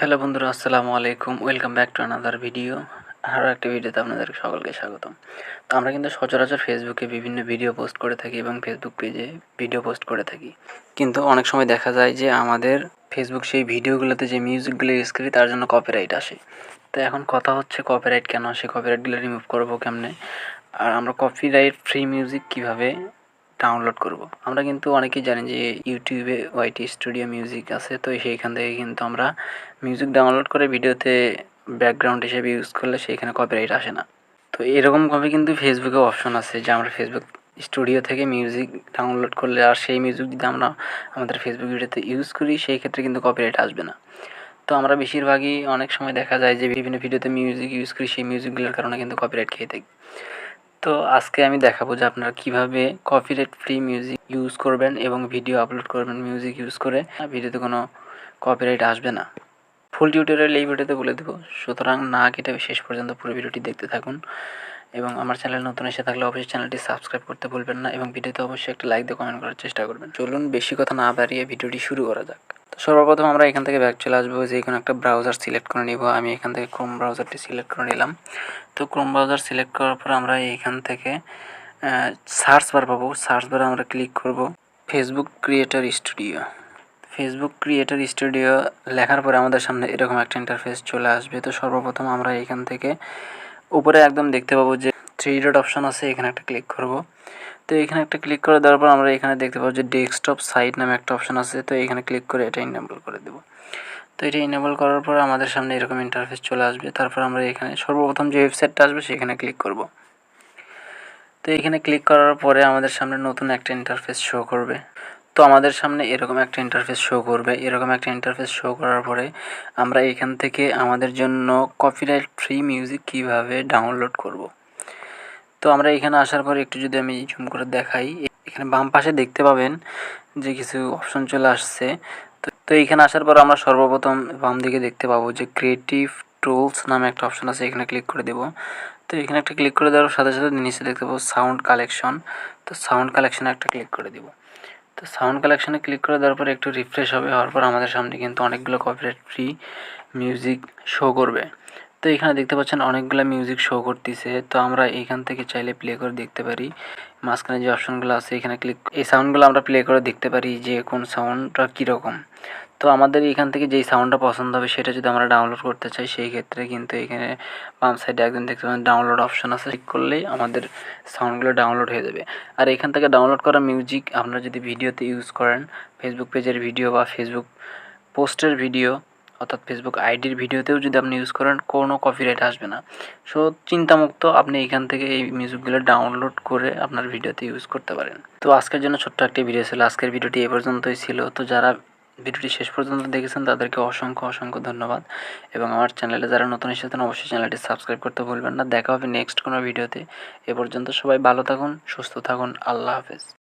Hello বন্ধুরা, আসসালামু আলাইকুম। Welcome back to another video আরও একটা ভিডিওতে আপনাদের সকলকে স্বাগতম। তো আমরা কিন্তু সচরাচর ফেসবুকে বিভিন্ন ভিডিও পোস্ট করে থাকি এবং ফেসবুক পেজে ভিডিও পোস্ট করে থাকি। কিন্তু অনেক সময় দেখা যায় যে আমাদের ফেসবুক সেই ভিডিওগুলোতে যে মিউজিকগুলো ইউজ করি তার জন্য কপিরাইট আসে। তো এখন কথা হচ্ছে কপিরাইট কেন? আসে কপিরাইটগুলো রিমুভ করব কেমনে? আর আমরা কপিরাইট ফ্রি মিউজিক কীভাবে ডাউনলোড করব। আমরা কিন্তু অনেকেই জানি যে ইউটিউবে ওয়াইটি স্টুডিও মিউজিক আছে, তো সেইখান থেকে কিন্তু আমরা মিউজিক ডাউনলোড করে ভিডিওতে ব্যাকগ্রাউন্ড হিসেবে ইউজ করলে সেইখানে কপিরাইট আসে না। তো এরকমভাবে কিন্তু ফেসবুকে অপশন আছে যে আমরা ফেসবুক স্টুডিও থেকে মিউজিক ডাউনলোড করলে আর সেই মিউজিক যদি আমরা আমাদের ফেসবুক ভিডিওতে ইউজ করি, সেই ক্ষেত্রে কিন্তু কপিরাইট আসবে না। তো আমরা বেশিরভাগই অনেক সময় দেখা যায় যে বিভিন্ন ভিডিওতে মিউজিক ইউজ করি, সেই মিউজিকগুলোর কারণে কিন্তু কপিরাইট খেয়ে থাকি। তো আজকে আমি দেখাবো যে আপনারা কীভাবে কপিরাইট ফ্রি মিউজিক ইউজ করবেন এবং ভিডিও আপলোড করবেন মিউজিক ইউজ করে ভিডিওতে কোনো কপিরাইট আসবে না। ফুল টিউটোরিয়াল এই ভিডিওতে বলে দেবো। সুতরাং না কেটে শেষ পর্যন্ত পুরো ভিডিওটি দেখতে থাকুন এবং আমার চ্যানেল নতুন এসে থাকলে অবশ্যই চ্যানেলটি সাবস্ক্রাইব করতে ভুলবেন না এবং ভিডিওতে অবশ্যই একটা লাইক দিয়ে কমেন্ট করার চেষ্টা করবেন। চলুন বেশি কথা না বাড়িয়ে ভিডিওটি শুরু করা যাক। সর্বপ্রথম আমরা এখান থেকে ব্যাক চলে আসব যে কোনো একটা ব্রাউজার সিলেক্ট করে নিব। আমি এখান থেকে ক্রোম ব্রাউজারটি সিলেক্ট করে নিলাম। তো ক্রোম ব্রাউজার সিলেক্ট করার পর আমরা এখান থেকে সার্চ বার পাবো। সার্চ বারে আমরা ক্লিক করব Facebook creator studio Facebook creator studio লেখার পরে আমাদের সামনে এরকম একটা ইন্টারফেস চলে আসবে। তো সর্বপ্রথম আমরা এখান থেকে উপরে একদম দেখতে পাবো যে থ্রি ডট অপশান আছে, এখানে একটা ক্লিক করব। তো এখানে একটা ক্লিক করে দেওয়ার পর আমরা এখানে দেখতে পাবো যে ডেস্কটপ সাইট নামে একটা অপশান আছে। তো এখানে ক্লিক করে এটা ইনেবল করে দেবো। তো এটা ইনেবল করার পর আমাদের সামনে এরকম ইন্টারফেস চলে আসবে। তারপর আমরা এখানে সর্বপ্রথম যে ওয়েবসাইটটা আসবে সেখানে ক্লিক করব। তো এখানে ক্লিক করার পরে আমাদের সামনে নতুন একটা ইন্টারফেস শো করবে। তো আমাদের সামনে এরকম একটা ইন্টারফেস শো করবে। এরকম একটা ইন্টারফেস শো করার পরে আমরা এখান থেকে আমাদের জন্য কপিরাইট ফ্রি মিউজিক কীভাবে ডাউনলোড করব। তো আমরা এখানে আসার পর একটু যদি আমি জুম করে দেখাই, এখানে বাম পাশে দেখতে পাবেন যে কিছু অপশন চলে আসছে। তো এখানে আসার পর আমরা সর্বপ্রথম বাম দিকে দেখতে পাবো যে ক্রিয়েটিভ টুলস নামে একটা অপশন আছে, এখানে ক্লিক করে দেব। তো এখানে একটা ক্লিক করে দেওয়ার সাথে সাথে নিচে দেখতে পাবো সাউন্ড কালেকশন তো সাউন্ড কালেকশনে একটা ক্লিক করে দেবো। তো সাউন্ড কালেকশানে ক্লিক করে দেওয়ার পর একটু রিফ্রেশ হবে, হওয়ার পর আমাদের সামনে কিন্তু অনেকগুলো কপিরাইট ফ্রি মিউজিক শো করবে। তো এখানে দেখতে পাচ্ছেন অনেকগুলো মিউজিক শো করতেছে। তো আমরা এইখান থেকে চাইলে প্লে করে দেখতে পারি। মাঝখানে যে অপশনগুলো আছে, এখানে ক্লিক এই সাউন্ডগুলো আমরা প্লে করে দেখতে পারি যে কোন সাউন্ডটা কীরকম। তো আমাদের এখান থেকে যেই সাউন্ডটা পছন্দ হবে, সেটা যদি আমরা ডাউনলোড করতে চাই, সেই ক্ষেত্রে কিন্তু এখানে বাম সাইডে একদম দেখতে পাবেন ডাউনলোড অপশন আছে। ক্লিক করলেই আমাদের সাউন্ডগুলো ডাউনলোড হয়ে যাবে। আর এখান থেকে ডাউনলোড করা মিউজিক আপনারা যদি ভিডিওতে ইউজ করেন ফেসবুক পেজের ভিডিও বা ফেসবুক পোস্টের ভিডিও অর্থাৎ ফেসবুক আইডির ভিডিওতেও যদি আপনি ইউজ করেন, কোনো কপিরাইট আসবে না। সো চিন্তামুক্ত আপনি এখান থেকে এই মিউজিকগুলো ডাউনলোড করে আপনার ভিডিওতে ইউজ করতে পারেন। তো আজকের জন্য ছোট্ট একটি ভিডিও ছিল। আজকের ভিডিওটি এ পর্যন্তই ছিল। তো যারা ভিডিওটি শেষ পর্যন্ত দেখেছেন, তাদেরকে অসংখ্য অসংখ্য ধন্যবাদ। এবং আমার চ্যানেলে যারা নতুন এসেছেন, অবশ্যই চ্যানেলটি সাবস্ক্রাইব করতে ভুলবেন না। দেখা হবে নেক্সট কোনো ভিডিওতে এ পর্যন্ত সবাই ভালো থাকুন, সুস্থ থাকুন। আল্লাহ হাফেজ।